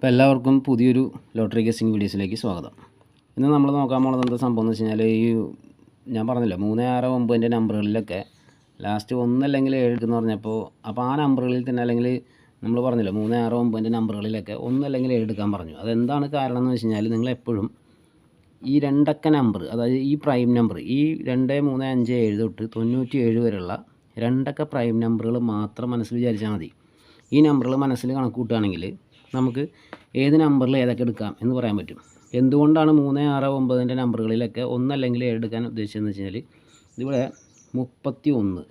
അപ്പോൾ എല്ലാവർക്കും പുതിയൊരു ലോട്ടറി ഗസിങ് വീഡിയോസിലേക്ക് സ്വാഗതം. ഇന്ന് നമ്മൾ നോക്കാൻ പോകുന്നത് എന്താ സംഭവം എന്ന് വെച്ച് കഴിഞ്ഞാൽ ഈ ഞാൻ പറഞ്ഞില്ല മൂന്ന് ആറ് ഒമ്പതിന്റെ നമ്പറുകളിലൊക്കെ ലാസ്റ്റ് ഒന്നല്ലെങ്കിൽ ഏഴ് എന്ന് പറഞ്ഞപ്പോൾ അപ്പോൾ ആ നമ്പറുകളിൽ തന്നെ അല്ലെങ്കിൽ നമ്മൾ പറഞ്ഞില്ല മൂന്ന് ആറ് ഒമ്പതിന്റെ നമ്പറുകളിലൊക്കെ ഒന്നല്ലെങ്കിൽ ഏഴ് എടുക്കാൻ പറഞ്ഞു. അതെന്താണ് കാരണം എന്ന് വെച്ച് കഴിഞ്ഞാൽ നിങ്ങൾ എപ്പോഴും ഈ രണ്ടക്ക നമ്പർ അതായത് ഈ പ്രൈം നമ്പർ ഈ രണ്ട് മൂന്ന് അഞ്ച് ഏഴ് തൊട്ട് തൊണ്ണൂറ്റി ഏഴ് വരെയുള്ള രണ്ടക്ക പ്രൈം നമ്പറുകൾ മാത്രം മനസ്സിൽ വിചാരിച്ചാൽ മതി. ഈ നമ്പറുകൾ മനസ്സിൽ കണക്ക് കൂട്ടുകയാണെങ്കിൽ നമുക്ക് ഏത് നമ്പറിൽ ഏതൊക്കെ എടുക്കാം എന്ന് പറയാൻ പറ്റും. എന്തുകൊണ്ടാണ് മൂന്ന് ആറ് ഒമ്പതിന്റെ നമ്പറുകളിലൊക്കെ ഒന്നല്ലെങ്കിൽ ഏഴ് എടുക്കാൻ ഉദ്ദേശിച്ചതെന്ന് വെച്ച് കഴിഞ്ഞാൽ ഇതിവിടെ മുപ്പത്തി ഒന്ന്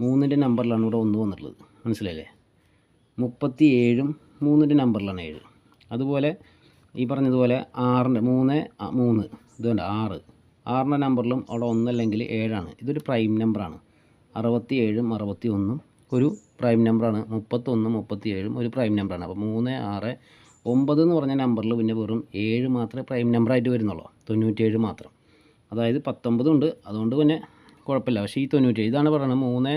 മൂന്നിന്റെ നമ്പറിലാണ് ഇവിടെ ഒന്ന് വന്നിട്ടുള്ളത്. മനസ്സിലായില്ലേ? മുപ്പത്തി ഏഴും മൂന്നിന്റെ നമ്പറിലാണ് ഏഴ്. അതുപോലെ ഈ പറഞ്ഞതുപോലെ ആറിന്റെ മൂന്ന് മൂന്ന് ഇതുകൊണ്ട് ആറ്. ആറിന്റെ നമ്പറിലും അവിടെ ഒന്നല്ലെങ്കിൽ ഏഴാണ്. ഇതൊരു പ്രൈം നമ്പറാണ് അറുപത്തി ഏഴും അറുപത്തി ഒന്നും ഒരു പ്രൈം നമ്പറാണ് മുപ്പത്തൊന്നും മുപ്പത്തി ഏഴും ഒരു പ്രൈം നമ്പറാണ് അപ്പോൾ മൂന്ന് ആറ് ഒമ്പത് എന്ന് പറഞ്ഞ നമ്പറിൽ പിന്നെ വെറും ഏഴ് മാത്രമേ പ്രൈം നമ്പറായിട്ട് വരുന്നുള്ളൂ. തൊണ്ണൂറ്റേഴ് മാത്രം. അതായത് പത്തൊമ്പതുണ്ട് അതുകൊണ്ട് പിന്നെ കുഴപ്പമില്ല. പക്ഷേ ഈ തൊണ്ണൂറ്റേഴ് ഇതാണ് പറയുന്നത് മൂന്ന്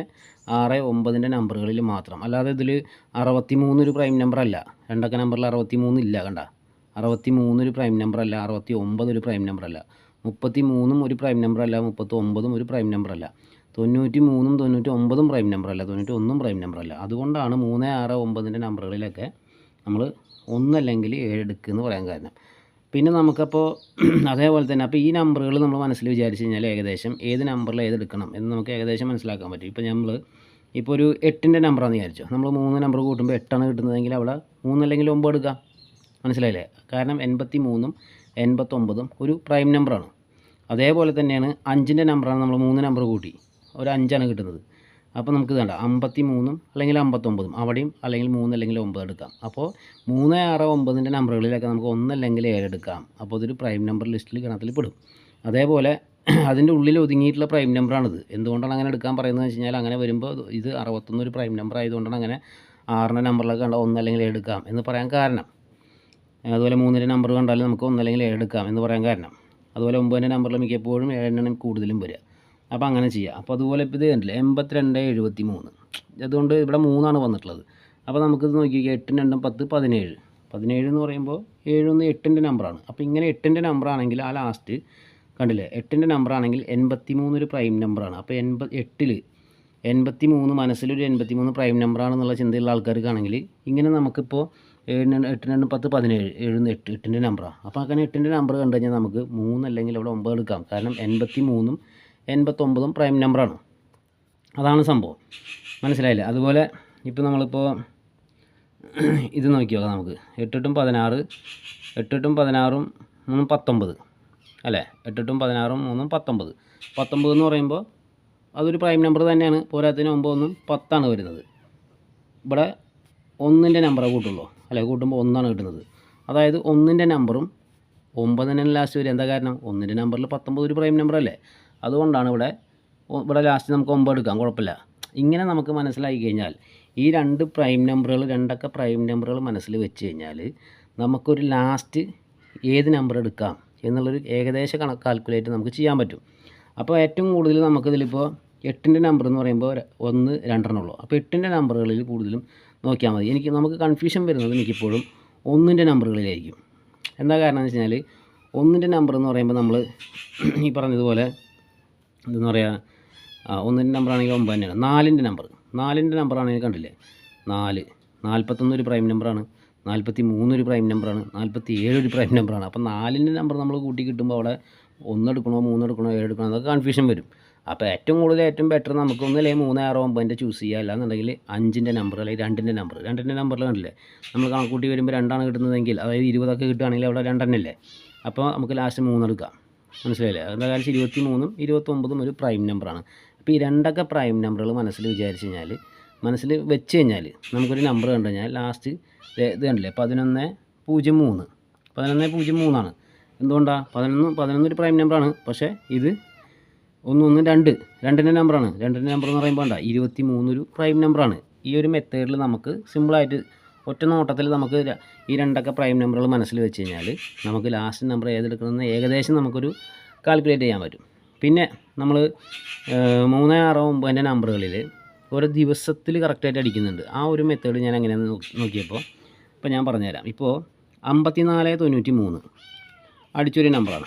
ആറ് ഒമ്പതിന്റെ നമ്പറുകളിൽ മാത്രം. അല്ലാതെ ഇതിൽ അറുപത്തി മൂന്നൊരു പ്രൈം നമ്പർ അല്ല. രണ്ടൊക്കെ നമ്പറിൽ അറുപത്തി മൂന്ന് ഇല്ല കണ്ട? അറുപത്തി മൂന്നൊരു പ്രൈം നമ്പർ അല്ല. അറുപത്തി ഒമ്പത് ഒരു പ്രൈം നമ്പർ അല്ല. മുപ്പത്തി മൂന്നും ഒരു പ്രൈം നമ്പർ അല്ല. മുപ്പത്തി ഒമ്പതും ഒരു പ്രൈം നമ്പർ അല്ല. തൊണ്ണൂറ്റി മൂന്നും തൊണ്ണൂറ്റി ഒമ്പതും പ്രൈം നമ്പർ അല്ല? തൊണ്ണൂറ്റി ഒന്നും പ്രൈം നമ്പർ അല്ല? അതുകൊണ്ടാണ് മൂന്ന് ആറ് ഒമ്പതിന്റെ നമ്പറുകളിലൊക്കെ നമ്മൾ ഒന്നല്ലെങ്കിൽ ഏഴ് എടുക്കുക എന്ന് പറയാൻ കാരണം. പിന്നെ നമുക്കപ്പോൾ അതേപോലെ തന്നെ അപ്പോൾ ഈ നമ്പറുകൾ നമ്മൾ മനസ്സിൽ വിചാരിച്ച് കഴിഞ്ഞാൽ ഏകദേശം ഏത് നമ്പറിൽ ഏത് എടുക്കണം എന്ന് നമുക്ക് ഏകദേശം മനസ്സിലാക്കാൻ പറ്റും. ഇപ്പോൾ നമ്മൾ ഇപ്പോൾ ഒരു എട്ടിന്റെ നമ്പറാണെന്ന് വിചാരിച്ചു. നമ്മൾ മൂന്ന് നമ്പർ കൂട്ടുമ്പോൾ എട്ടാണ് കിട്ടുന്നതെങ്കിൽ അവിടെ മൂന്നല്ലെങ്കിൽ ഒമ്പത് എടുക്കാം. മനസ്സിലായില്ലേ? കാരണം എൺപത്തി മൂന്നും എൺപത്തൊമ്പതും ഒരു പ്രൈം നമ്പറാണ് അതേപോലെ തന്നെയാണ് അഞ്ചിന്റെ നമ്പറാണ് നമ്മൾ മൂന്ന് നമ്പർ കൂട്ടി. ഒരു അഞ്ചാണ് കിട്ടുന്നത്. അപ്പോൾ നമുക്ക് വേണ്ട അമ്പത്തി മൂന്നും അല്ലെങ്കിൽ അമ്പത്തൊമ്പതും അവിടെയും അല്ലെങ്കിൽ മൂന്ന് അല്ലെങ്കിൽ ഒമ്പത് എടുക്കാം. അപ്പോൾ മൂന്ന് ആറ് ഒമ്പതിന്റെ നമ്പറുകളിലൊക്കെ നമുക്ക് ഒന്നല്ലെങ്കിൽ ഏഴ് എടുക്കാം. അപ്പോൾ അതൊരു പ്രൈം നമ്പർ ലിസ്റ്റിൽ ഗണത്തിൽ പെടും. അതേപോലെ അതിന്റെ ഉള്ളിൽ ഒതുങ്ങിയിട്ടുള്ള പ്രൈം നമ്പറാണിത്. എന്തുകൊണ്ടാണ് അങ്ങനെ എടുക്കാൻ പറയുന്നത് വെച്ച് കഴിഞ്ഞാൽ അങ്ങനെ വരുമ്പോൾ ഇത് അറുപത്തൊന്ന് ഒരു പ്രൈം നമ്പർ ആയതുകൊണ്ടാണ് അങ്ങനെ ആറിന്റെ നമ്പറിലൊക്കെ കണ്ട ഒന്നല്ലെങ്കിൽ എടുക്കാം എന്ന് പറയാൻ കാരണം. അതുപോലെ മൂന്നിന്റെ നമ്പർ കണ്ടാലും നമുക്ക് ഒന്നല്ലെങ്കിൽ എടുക്കാം എന്ന് പറയാൻ കാരണം. അതുപോലെ ഒമ്പതിന്റെ നമ്പറിൽ മിക്കപ്പോഴും ഏഴെണ്ണം കൂടുതലും വരിക. അപ്പോൾ അങ്ങനെ ചെയ്യാം. അപ്പോൾ അതുപോലെ ഇപ്പോൾ ഇത് കണ്ടില്ലേ? എൺപത്തിരണ്ട് എഴുപത്തി മൂന്ന് അതുകൊണ്ട് ഇവിടെ മൂന്നാണ് വന്നിട്ടുള്ളത്. അപ്പോൾ നമുക്കിത് നോക്കി എട്ടും രണ്ടും പത്ത് പതിനേഴ്. പതിനേഴ് എന്ന് പറയുമ്പോൾ ഏഴൊന്ന് എട്ടിന്റെ നമ്പറാണ്. അപ്പോൾ ഇങ്ങനെ എട്ടിന്റെ നമ്പറാണെങ്കിൽ ആ ലാസ്റ്റ് കണ്ടില്ലേ? എട്ടിന്റെ നമ്പറാണെങ്കിൽ എൺപത്തി മൂന്ന് ഒരു പ്രൈം നമ്പറാണ്. അപ്പോൾ എൺപത് എട്ടിൽ എൺപത്തി മൂന്ന് മനസ്സിലൊരു എൺപത്തി മൂന്ന് പ്രൈം നമ്പറാണെന്നുള്ള ചിന്തയുള്ള ആൾക്കാർക്കാണെങ്കിൽ ഇങ്ങനെ നമുക്കിപ്പോൾ ഏഴിന് എട്ടിന് രണ്ട് പത്ത് പതിനേഴ് ഏഴിന് എട്ട് എട്ടിന്റെ നമ്പറാണ്. അപ്പോൾ അങ്ങനെ എട്ടിന്റെ നമ്പർ കണ്ടു കഴിഞ്ഞാൽ നമുക്ക് മൂന്ന് അല്ലെങ്കിൽ അവിടെ ഒമ്പത് എടുക്കാം. കാരണം എൺപത്തി മൂന്നും എൺപത്തൊമ്പതും പ്രൈം നമ്പറാണ്. അതാണ് സംഭവം. മനസ്സിലായില്ലേ? അതുപോലെ ഇപ്പോൾ നമ്മളിപ്പോൾ ഇത് നോക്കി നോക്കാം നമുക്ക്. എട്ടെട്ടും പതിനാറ് എട്ടെട്ടും പതിനാറും മൂന്നും പത്തൊമ്പത്. അല്ലേ? എട്ടെട്ടും പതിനാറും മൂന്നും പത്തൊമ്പത്. പത്തൊമ്പത് എന്ന് പറയുമ്പോൾ അതൊരു പ്രൈം നമ്പർ തന്നെയാണ്. പോരാത്തതിന് ഒമ്പതൊന്നും പത്താണ് വരുന്നത്. ഇവിടെ ഒന്നിന്റെ നമ്പറേ കൂട്ടുള്ളൂ. അല്ലേ? കൂട്ടുമ്പോൾ ഒന്നാണ് കിട്ടുന്നത്. അതായത് ഒന്നിന്റെ നമ്പറും ഒമ്പതിനും ലാസ്റ്റ് വരും. എന്താ കാരണം? ഒന്നിന്റെ നമ്പറിൽ പത്തൊമ്പത് ഒരു പ്രൈം നമ്പർ അല്ലേ അതുകൊണ്ടാണ് ഇവിടെ ഇവിടെ ലാസ്റ്റ് നമുക്ക് ഒമ്പത് എടുക്കാം കുഴപ്പമില്ല. ഇങ്ങനെ നമുക്ക് മനസ്സിലായി കഴിഞ്ഞാൽ ഈ രണ്ട് പ്രൈം നമ്പറുകൾ രണ്ടൊക്കെ പ്രൈം നമ്പറുകൾ മനസ്സിൽ വെച്ച് കഴിഞ്ഞാൽ നമുക്കൊരു ലാസ്റ്റ് ഏത് നമ്പർ എടുക്കാം എന്നുള്ളൊരു ഏകദേശ കണക്ക് കാൽക്കുലേറ്റ് നമുക്ക് ചെയ്യാൻ പറ്റും. അപ്പോൾ ഏറ്റവും കൂടുതൽ നമുക്കിതിലിപ്പോൾ എട്ടിന്റെ നമ്പർ എന്ന് പറയുമ്പോൾ ഒന്ന് രണ്ടെണ്ണം ഉള്ളൂ. അപ്പോൾ എട്ടിന്റെ നമ്പറുകളിൽ കൂടുതലും നോക്കിയാൽ മതി. എനിക്ക് നമുക്ക് കൺഫ്യൂഷൻ വരുന്നത് എനിക്കിപ്പോഴും ഒന്നിന്റെ നമ്പറുകളിലായിരിക്കും എന്താ കാരണം എന്ന് വെച്ച് കഴിഞ്ഞാൽ ഒന്നിന്റെ നമ്പർ എന്ന് പറയുമ്പോൾ നമ്മൾ ഈ പറഞ്ഞതുപോലെ എന്തെന്ന് പറയുക ഒന്നിന്റെ നമ്പർ ആണെങ്കിൽ ഒമ്പത് തന്നെയാണ്. നാലിന്റെ നമ്പർ നാലിന്റെ നമ്പർ ആണെങ്കിൽ കണ്ടില്ലേ? നാല്. നാൽപ്പത്തൊന്ന് ഒരു പ്രൈം നമ്പറാണ് നാൽപ്പത്തി മൂന്ന് ഒരു പ്രൈം നമ്പറാണ് നാൽപ്പത്തി ഏഴ് ഒരു പ്രൈം നമ്പറാണ് അപ്പോൾ നാലിന്റെ നമ്പർ നമ്മൾ കൂട്ടി കിട്ടുമ്പോൾ അവിടെ ഒന്നെടുക്കണോ മൂന്നെടുക്കണോ ഏഴ് എടുക്കണോ അതൊക്കെ കൺഫ്യൂഷൻ വരും. അപ്പോൾ ഏറ്റവും കൂടുതൽ ഏറ്റവും ബെറ്റർ നമുക്ക് അല്ലെങ്കിൽ മൂന്ന് ആറോ ഒമ്പതിന്റെ ചൂസ് ചെയ്യുക അല്ലാന്നുണ്ടെങ്കിൽ അഞ്ചിന്റെ നമ്പർ അല്ലെങ്കിൽ രണ്ടിന്റെ നമ്പർ രണ്ടിന്റെ നമ്പറിൽ കണ്ടില്ലേ? നമ്മൾ കണക്കൂട്ടി വരുമ്പോൾ രണ്ടാണ് കിട്ടുന്നതെങ്കിൽ അതായത് ഇരുപതൊക്കെ കിട്ടുകയാണെങ്കിൽ അവിടെ രണ്ടെണ്ണല്ലേ? അപ്പോൾ നമുക്ക് ലാസ്റ്റ് മൂന്നെടുക്കാം മനസ്സിലായില്ലേ? കാര്യം ഇരുപത്തി മൂന്നും ഇരുപത്തൊമ്പതും ഒരു പ്രൈം നമ്പറാണ് അപ്പോൾ ഈ രണ്ടൊക്കെ പ്രൈം നമ്പറുകൾ മനസ്സിൽ വിചാരിച്ച് കഴിഞ്ഞാൽ മനസ്സിൽ വെച്ച് കഴിഞ്ഞാൽ നമുക്കൊരു നമ്പർ കണ്ടു കഴിഞ്ഞാൽ ലാസ്റ്റ് ഇത് കണ്ടില്ലേ? പതിനൊന്ന് പൂജ്യം മൂന്ന്. പതിനൊന്ന് പൂജ്യം മൂന്നാണ്. എന്തുകൊണ്ടാണ് പതിനൊന്ന് പതിനൊന്ന് ഒരു പ്രൈം നമ്പറാണ് പക്ഷേ ഇത് ഒന്ന് ഒന്ന് രണ്ട്. രണ്ടിന്റെ നമ്പറാണ് രണ്ടിന്റെ നമ്പർ എന്ന് പറയുമ്പോൾ ഉണ്ടാ ഇരുപത്തി മൂന്നൊരു പ്രൈം നമ്പറാണ് ഈ ഒരു മെത്തേഡിൽ നമുക്ക് സിമ്പിളായിട്ട് ഒറ്റ നോട്ടത്തിൽ നമുക്ക് ഈ രണ്ടൊക്കെ പ്രൈം നമ്പറുകൾ മനസ്സിൽ വെച്ച് കഴിഞ്ഞാൽ നമുക്ക് ലാസ്റ്റ് നമ്പർ ഏതെടുക്കണമെന്ന് ഏകദേശം നമുക്കൊരു കാൽക്കുലേറ്റ് ചെയ്യാൻ പറ്റും. പിന്നെ നമ്മൾ മൂന്ന് ആറ് ഒമ്പതിന്റെ നമ്പറുകളിൽ ഓരോ ദിവസത്തിൽ കറക്റ്റായിട്ട് അടിക്കുന്നുണ്ട്. ആ ഒരു മെത്തേഡ് ഞാൻ എങ്ങനെയാണ് നോക്കി- നോക്കിയപ്പോൾ ഇപ്പോൾ ഞാൻ പറഞ്ഞുതരാം. ഇപ്പോൾ അമ്പത്തി നാല് തൊണ്ണൂറ്റി മൂന്ന് അടിച്ചൊരു നമ്പറാണ്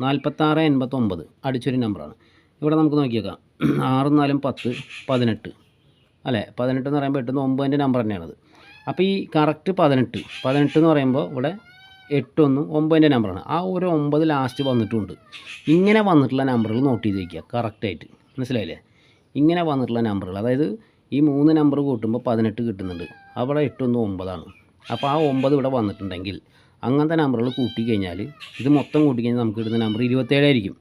നാൽപ്പത്താറ് എൺപത്തൊമ്പത് അടിച്ചൊരു നമ്പറാണ് ഇവിടെ നമുക്ക് നോക്കിയേക്കാം. ആറും നാലും പത്ത് പതിനെട്ട്. അല്ലേ? പതിനെട്ട് എന്ന് പറയുമ്പോൾ എട്ടുന്ന ഒമ്പതിന്റെ നമ്പർ തന്നെയാണത്. അപ്പോൾ ഈ കറക്റ്റ് പതിനെട്ട് പതിനെട്ട് എന്ന് പറയുമ്പോൾ ഇവിടെ എട്ടൊന്നും ഒമ്പതിന്റെ നമ്പറാണ് ആ ഒരു ഒമ്പത് ലാസ്റ്റ് വന്നിട്ടുമുണ്ട് ഇങ്ങനെ വന്നിട്ടുള്ള നമ്പറുകൾ നോട്ട് ചെയ്ത് വയ്ക്കുക കറക്റ്റായിട്ട് മനസ്സിലായില്ലേ? ഇങ്ങനെ വന്നിട്ടുള്ള നമ്പറുകൾ അതായത് ഈ മൂന്ന് നമ്പർ കൂട്ടുമ്പോൾ പതിനെട്ട് കിട്ടുന്നുണ്ട്. അവിടെ എട്ടൊന്നും ഒമ്പതാണ്. അപ്പോൾ ആ ഒമ്പത് ഇവിടെ വന്നിട്ടുണ്ടെങ്കിൽ അങ്ങനത്തെ നമ്പറുകൾ കൂട്ടി കഴിഞ്ഞാൽ ഇത് മൊത്തം കൂട്ടി കഴിഞ്ഞാൽ നമുക്ക് കിട്ടുന്ന നമ്പർ ഇരുപത്തേഴായിരിക്കും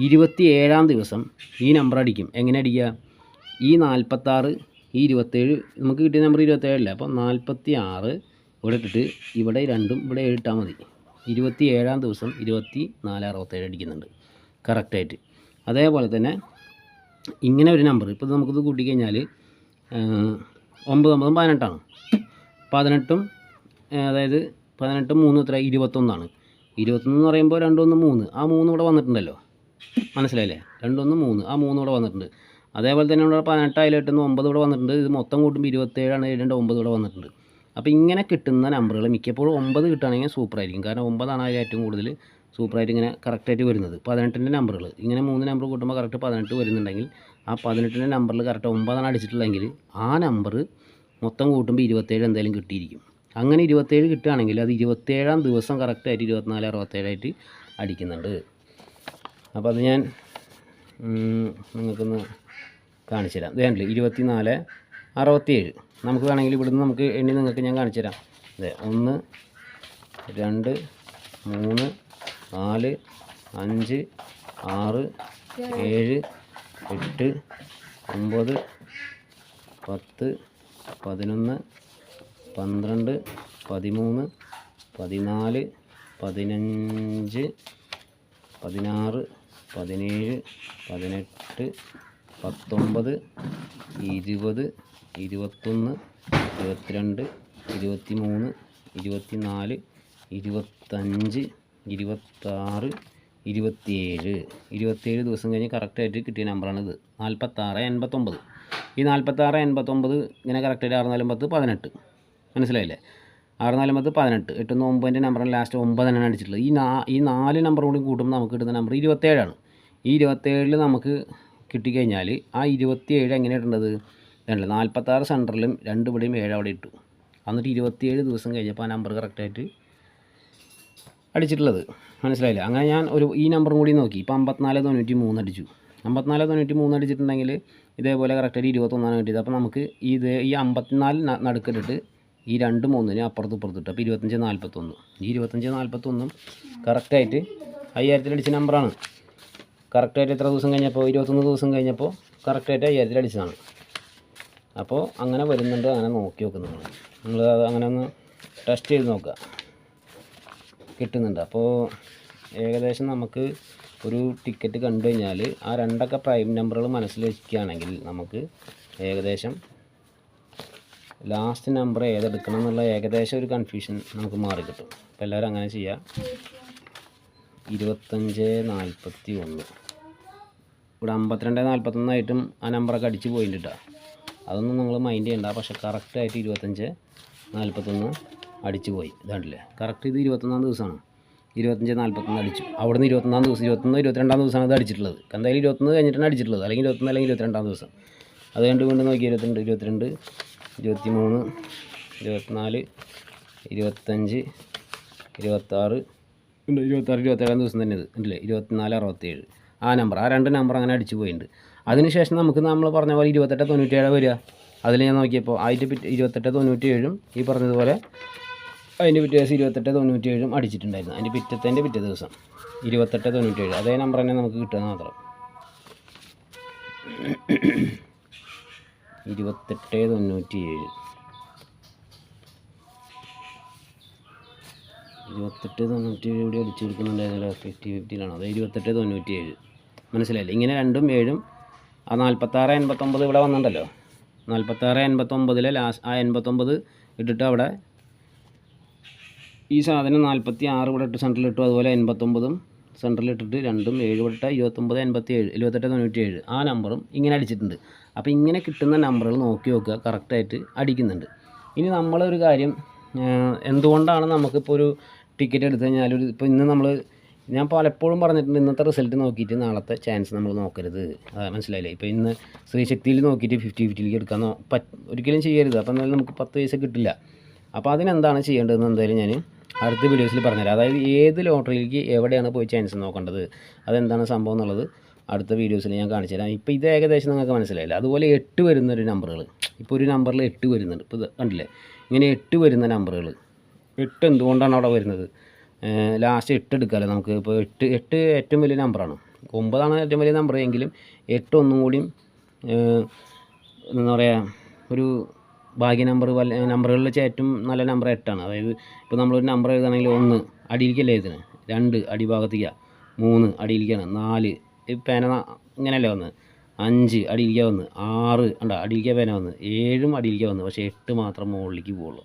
ഇരുപത്തി ഏഴാം ദിവസം ഈ നമ്പർ അടിക്കും. എങ്ങനെ അടിക്കുക? ഈ നാൽപ്പത്താറ് ഈ ഇരുപത്തേഴ് നമുക്ക് കിട്ടിയ നമ്പർ ഇരുപത്തേഴല്ല? അപ്പോൾ നാൽപ്പത്തി ആറ് ഇവിടെ ഇട്ടിട്ട് ഇവിടെ രണ്ടും ഇവിടെ ഇട്ടാൽ മതി. ഇരുപത്തി ഏഴാം ദിവസം ഇരുപത്തി നാല് അറുപത്തേഴ് അടിക്കുന്നുണ്ട്. കറക്റ്റായിട്ട് അതേപോലെ തന്നെ ഇങ്ങനെ ഒരു നമ്പർ ഇപ്പോൾ നമുക്കിത് കൂട്ടിക്കഴിഞ്ഞാൽ ഒമ്പത് ഒമ്പതും പതിനെട്ടാണ്. പതിനെട്ടും അതായത് പതിനെട്ടും മൂന്നും എത്ര ഇരുപത്തൊന്നാണ്. ഇരുപത്തൊന്ന് എന്ന് പറയുമ്പോൾ രണ്ടൊന്ന് മൂന്ന്. ആ മൂന്ന് ഇവിടെ വന്നിട്ടുണ്ടല്ലോ. മനസ്സിലായില്ലേ? രണ്ടൊന്ന് മൂന്ന്. ആ മൂന്ന് ഇവിടെ വന്നിട്ടുണ്ട്. അതേപോലെ തന്നെ ഇവിടെ പതിനെട്ട് അതിലെട്ടുന്ന ഒമ്പത് ഇവിടെ വന്നിട്ടുണ്ട്. ഇത് മൊത്തം കൂട്ടുമ്പോൾ ഇരുപത്തേഴാണ് ഏഴുണ്ട് ഒമ്പത് ഇവിടെ വന്നിട്ടുണ്ട്. അപ്പോൾ ഇങ്ങനെ കിട്ടുന്ന നമ്പറുകൾ മിക്കപ്പോഴും ഒമ്പത് കിട്ടുകയാണെങ്കിൽ സൂപ്പറായിരിക്കും കാരണം ഒമ്പതാണ് അതിൽ ഏറ്റവും കൂടുതൽ സൂപ്പറായിട്ട് ഇങ്ങനെ കറക്റ്റായിട്ട് വരുന്നത്. പതിനെട്ടിന്റെ നമ്പറുകൾ ഇങ്ങനെ മൂന്ന് നമ്പർ കൂട്ടുമ്പോൾ കറക്റ്റ് പതിനെട്ട് വരുന്നുണ്ടെങ്കിൽ ആ പതിനെട്ടിന്റെ നമ്പറിൽ കറക്റ്റ് ഒമ്പതാണ് അടിച്ചിട്ടുള്ളതെങ്കിൽ ആ നമ്പർ മൊത്തം കൂട്ടുമ്പോൾ ഇരുപത്തേഴ് എന്തായാലും കിട്ടിയിരിക്കും. അങ്ങനെ ഇരുപത്തേഴ് കിട്ടുകയാണെങ്കിൽ അത് ഇരുപത്തേഴാം ദിവസം കറക്റ്റായിട്ട് ഇരുപത്തിനാല് അറുപത്തേഴായിട്ട് അടിക്കുന്നുണ്ട്. അപ്പോൾ അത് ഞാൻ നിങ്ങൾക്കൊന്ന് കാണിച്ചു തരാം ഇതേ ഇരുപത്തി നാല് അറുപത്തിയേഴ്. നമുക്ക് വേണമെങ്കിൽ ഇവിടുന്ന് നമുക്ക് എണ്ണി നിങ്ങൾക്ക് ഞാൻ കാണിച്ചു തരാം അതെ ഒന്ന് രണ്ട് മൂന്ന് നാല് അഞ്ച് ആറ് ഏഴ് എട്ട് ഒമ്പത് പത്ത് പതിനൊന്ന് പന്ത്രണ്ട് പതിമൂന്ന് പതിനാല് പതിനഞ്ച് പതിനാറ് പതിനേഴ് പതിനെട്ട് പത്തൊമ്പത് ഇരുപത് ഇരുപത്തൊന്ന് ഇരുപത്തിരണ്ട് ഇരുപത്തി മൂന്ന് ഇരുപത്തിനാല് ഇരുപത്തഞ്ച് ഇരുപത്താറ് ഇരുപത്തിയേഴ്. ഇരുപത്തിയേഴ് ദിവസം കഴിഞ്ഞ് കറക്റ്റായിട്ട് കിട്ടിയ നമ്പറാണിത് നാൽപ്പത്താറ് എൺപത്തൊമ്പത്. ഈ നാൽപ്പത്താറ് എൺപത്തൊമ്പത് ഇങ്ങനെ കറക്റ്റായിട്ട് ആറ് നാലും പത്ത് പതിനെട്ട്. മനസ്സിലായില്ലേ? ആറ് നാലും പത്ത് പതിനെട്ട്. എട്ടൊന്ന് ഒമ്പതിന്റെ നമ്പറാണ് ലാസ്റ്റ് ഒമ്പതെണ്ണാണ് അടിച്ചിട്ടുള്ളത്. ഈ നാ ഈ നാല് നമ്പർ കൂടി കൂട്ടുമ്പോൾ നമുക്ക് കിട്ടുന്ന നമ്പർ ഇരുപത്തേഴാണ് ഈ ഇരുപത്തേഴിൽ നമുക്ക് കിട്ടിക്കഴിഞ്ഞാൽ ആ ഇരുപത്തിയേഴ് എങ്ങനെ ഇടേണ്ടത് രണ്ടല്ല നാൽപ്പത്താറ് സെന്ററിലും രണ്ട് ഇവിടെയും ഏഴ് അവിടെ ഇട്ടു. എന്നിട്ട് ഇരുപത്തിയേഴ് ദിവസം കഴിഞ്ഞപ്പോൾ ആ നമ്പർ കറക്റ്റായിട്ട് അടിച്ചിട്ടുള്ളത്. മനസ്സിലായില്ല? അങ്ങനെ ഞാൻ ഒരു ഈ നമ്പറും കൂടി നോക്കി. ഇപ്പോൾ അമ്പത്തിനാല് തൊണ്ണൂറ്റി മൂന്ന് അടിച്ചു. അമ്പത്തിനാല് തൊണ്ണൂറ്റി മൂന്ന് അടിച്ചിട്ടുണ്ടെങ്കിൽ ഇതേപോലെ കറക്റ്റായിട്ട് ഇരുപത്തൊന്നാണ് കിട്ടിയത്. അപ്പോൾ നമുക്ക് ഇത് ഈ അമ്പത്തിനാല് നടുക്കിട്ടിട്ട് ഈ രണ്ട് മൂന്നിന് അപ്പുറത്ത് ഇപ്പുറത്ത് ഇട്ടു. അപ്പോൾ ഇരുപത്തഞ്ച് നാൽപ്പത്തൊന്ന് ഈ ഇരുപത്തഞ്ച് നാൽപ്പത്തൊന്നും കറക്റ്റായിട്ട് അയ്യായിരത്തിലടിച്ച നമ്പറാണ് കറക്റ്റായിട്ട് എത്ര ദിവസം കഴിഞ്ഞപ്പോൾ ഇരുപത്തൊന്ന് ദിവസം കഴിഞ്ഞപ്പോൾ കറക്റ്റായിട്ട് അയ്യായിരത്തിൽ അടിച്ചതാണ്. അപ്പോൾ അങ്ങനെ വരുന്നുണ്ട് അങ്ങനെ നോക്കി നോക്കും നിങ്ങൾ അത് അങ്ങനെ ഒന്ന് ടെസ്റ്റ് ചെയ്ത് നോക്കുക. കിട്ടുന്നുണ്ട്. അപ്പോൾ ഏകദേശം നമുക്ക് ഒരു ടിക്കറ്റ് കണ്ടു കഴിഞ്ഞാൽ ആ രണ്ടൊക്കെ പ്രൈം നമ്പറുകൾ മനസ്സിൽ വയ്ക്കുകയാണെങ്കിൽ നമുക്ക് ഏകദേശം ലാസ്റ്റ് നമ്പർ ഏതെടുക്കണം എന്നുള്ള ഏകദേശം ഒരു കൺഫ്യൂഷൻ നമുക്ക് മാറി കിട്ടും. അപ്പോൾ എല്ലാവരും അങ്ങനെ ചെയ്യുക. ഇരുപത്തഞ്ച് നാൽപ്പത്തി ഒന്ന് ഇവിടെ അമ്പത്തിരണ്ട് നാൽപ്പത്തൊന്നായിട്ടും ആ നമ്പറൊക്കെ അടിച്ച് പോയിട്ടുണ്ട് അതൊന്നും നിങ്ങൾ മൈൻഡ് ചെയ്യണ്ട. പക്ഷെ കറക്റ്റായിട്ട് ഇരുപത്തഞ്ച് നാൽപ്പത്തൊന്ന് അടിച്ച് പോയി. ഇതാണ്ടില്ലേ കറക്റ്റ് ഇത് ഇരുപത്തൊന്നാം ദിവസമാണ്. ഇരുപത്തഞ്ച് നാൽപ്പത്തൊന്ന് അടിച്ചു. അവിടുന്ന് ഇരുപത്തൊന്നാം ദിവസം ഇരുപത്തൊന്ന് ഇരുപത്തിരണ്ടാം ദിവസമാണ് ഇത് അടിച്ചിട്ടുള്ളത്. എന്തായാലും ഇരുപത്തൊന്ന് കഴിഞ്ഞിട്ടാണ് അടിച്ചിട്ടുള്ളത്. അല്ലെങ്കിൽ ഇരുപത്തൊന്ന് അല്ലെങ്കിൽ ഇരുപത്തിരണ്ടാം ദിവസം. അത് കണ്ട് വീണ്ടും നോക്കി. ഇരുപത്തിരണ്ട് ഇരുപത്തിരണ്ട് ഇരുപത്തി മൂന്ന് ഇരുപത്തിനാല് ഇരുപത്തഞ്ച് ഇരുപത്താറ്. ഇരുപത്താറ് ഇരുപത്തേഴാം ദിവസം തന്നെ ഇത്. ഉണ്ടല്ലേ ഇരുപത്തിനാല് അറുപത്തേഴ്. ആ നമ്പർ ആ രണ്ട് നമ്പർ അങ്ങനെ അടിച്ചു പോയിട്ടുണ്ട് അതിനുശേഷം നമുക്ക് നമ്മൾ പറഞ്ഞ പോലെ ഇരുപത്തെട്ട് തൊണ്ണൂറ്റേഴ് വരിക. അതിൽ ഞാൻ നോക്കിയപ്പോൾ അതിന്റെ പിറ്റേ ഇരുപത്തെട്ട് തൊണ്ണൂറ്റേഴും ഈ പറഞ്ഞതുപോലെ അതിന്റെ പിറ്റേ ദിവസം ഇരുപത്തെട്ട് തൊണ്ണൂറ്റേഴും അടിച്ചിട്ടുണ്ടായിരുന്നു. അതിന്റെ പിറ്റത്തേന്റെ പിറ്റേ ദിവസം ഇരുപത്തെട്ട് തൊണ്ണൂറ്റേഴ് അതേ നമ്പർ തന്നെ നമുക്ക് കിട്ടുക മാത്രം. ഇരുപത്തെട്ട് തൊണ്ണൂറ്റി ഇരുപത്തെട്ട് തൊണ്ണൂറ്റി ഏഴ് കൂടി അടിച്ചു കൊടുക്കുന്നുണ്ടായിരുന്നല്ലോ ഫിഫ്റ്റി ഫിഫ്റ്റിയിലാണ് അത് ഇരുപത്തെട്ട് തൊണ്ണൂറ്റി ഏഴ് മനസ്സിലായില്ലേ? ഇങ്ങനെ രണ്ടും ഏഴും ആ നാൽപ്പത്താറ് എൺപത്തൊമ്പത് ഇവിടെ വന്നിട്ടുണ്ടല്ലോ. നാൽപ്പത്താറ് എൺപത്തൊമ്പതിലെ ലാസ്റ്റ് ആ എൺപത്തൊമ്പത് ഇട്ടിട്ട് അവിടെ ഈ സാധനം നാൽപ്പത്തി ആറ് ഇവിടെ ഇട്ട് സെന്ററിൽ ഇട്ടു അതുപോലെ എൺപത്തൊമ്പതും സെന്ററിൽ ഇട്ടിട്ട് രണ്ടും ഏഴ് ഇവിടെ ഇട്ട ഇരുപത്തൊമ്പത് എൺപത്തി ഏഴ് ഇരുപത്തെട്ട് തൊണ്ണൂറ്റി ഏഴ് ആ നമ്പറും ഇങ്ങനെ അടിച്ചിട്ടുണ്ട്. അപ്പോൾ ഇങ്ങനെ കിട്ടുന്ന നമ്പറുകൾ നോക്കി നോക്കുക കറക്റ്റായിട്ട് അടിക്കുന്നുണ്ട്. ഇനി നമ്മളൊരു കാര്യം എന്തുകൊണ്ടാണ് നമുക്കിപ്പോൾ ഒരു ടിക്കറ്റ് എടുത്തു കഴിഞ്ഞാൽ ഒരു ഇപ്പോൾ ഇന്ന് നമ്മൾ ഞാൻ പലപ്പോഴും പറഞ്ഞിട്ടുണ്ട് ഇന്നത്തെ റിസൾട്ട് നോക്കിയിട്ട് നാളത്തെ ചാൻസ് നമ്മൾ നോക്കരുത്. മനസ്സിലായില്ലേ? ഇപ്പോൾ ഇന്ന് സ്ത്രീശക്തിയിൽ നോക്കിയിട്ട് ഫിഫ്റ്റി ഫിഫ്റ്റിയിലേക്ക് എടുക്കാൻ പറ്റ് ഒരിക്കലും ചെയ്യരുത്. അപ്പോൾ എന്തായാലും നമുക്ക് പത്ത് പൈസ കിട്ടില്ല. അപ്പോൾ അതിനെന്താണ് ചെയ്യേണ്ടതെന്ന് എന്തായാലും ഞാൻ അടുത്ത വീഡിയോസിൽ പറഞ്ഞുതരാം. അതായത് ഏത് ലോട്ടറിയിലേക്ക് എവിടെയാണ് പോയി ചാൻസ് നോക്കേണ്ടത്? അതെന്താണ് സംഭവം എന്നുള്ളത് അടുത്ത വീഡിയോസിൽ ഞാൻ കാണിച്ചു തരാം. ഇപ്പോൾ ഇത് ഏകദേശം നിങ്ങൾക്ക് മനസ്സിലായില്ല? അതുപോലെ എട്ട് വരുന്ന ഒരു നമ്പറുകൾ ഇപ്പോൾ ഒരു നമ്പറിൽ എട്ട് വരുന്നുണ്ട്. ഇപ്പോൾ കണ്ടില്ലേ? ഇങ്ങനെ എട്ട് വരുന്ന നമ്പറുകൾ എട്ട് എന്തുകൊണ്ടാണ് അവിടെ വരുന്നത്? ലാസ്റ്റ് എട്ട് എടുക്കാമല്ലോ നമുക്ക്. ഇപ്പോൾ എട്ട് എട്ട് ഏറ്റവും വലിയ നമ്പറാണ് ഒമ്പതാണ് ഏറ്റവും വലിയ നമ്പർ എങ്കിലും എട്ട് ഒന്നും കൂടിയും എന്താ പറയുക ഒരു ഭാഗ്യ നമ്പർ വല്ല നമ്പറുകളിൽ വെച്ച് ഏറ്റവും നല്ല നമ്പർ എട്ടാണ് അതായത് ഇപ്പോൾ നമ്മളൊരു നമ്പർ എഴുതുകയാണെങ്കിൽ ഒന്ന് അടിയിലേക്കല്ലേ എഴുതുന്നത് രണ്ട് അടിഭാഗത്തേക്കാണ് മൂന്ന് അടിയിലേക്കാണ് നാല് പേന ഇങ്ങനെയല്ലേ വന്നത് അഞ്ച് അടിയിലേക്കാണ് വന്ന്. ആറ് ഉണ്ടോ അടിയിലേക്കാണ് പേന വന്ന്. ഏഴും അടിയിലേക്കാണ് വന്ന്. പക്ഷേ എട്ട് മാത്രം മുകളിലേക്ക് പോകുള്ളൂ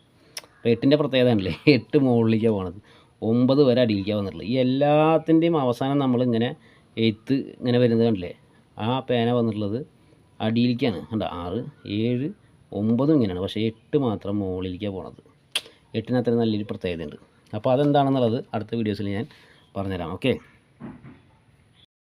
അപ്പോൾ എട്ടിന്റെ പ്രത്യേകത ഉണ്ടല്ലേ എട്ട് മുകളിലേക്കാണ് പോണത്. ഒമ്പത് വരെ അടിയിലേക്കാണ് വന്നിട്ടുള്ളത്. ഈ എല്ലാത്തിന്റെയും അവസാനം നമ്മൾ ഇങ്ങനെ എയ്ത്ത് ഇങ്ങനെ വരുന്നത് കണ്ടില്ലേ? ആ പേന വന്നിട്ടുള്ളത് അടിയിലേക്കാണ്. കണ്ട? ആറ് ഏഴ് ഒമ്പതും ഇങ്ങനെയാണ്. പക്ഷേ എട്ട് മാത്രം മുകളിലേക്കാണ് പോണത്. എട്ടിന് അത്ര നല്ലൊരു പ്രത്യേകതയുണ്ട്. അപ്പോൾ അതെന്താണെന്നുള്ളത് അടുത്ത വീഡിയോസിൽ ഞാൻ പറഞ്ഞുതരാം. ഓക്കെ?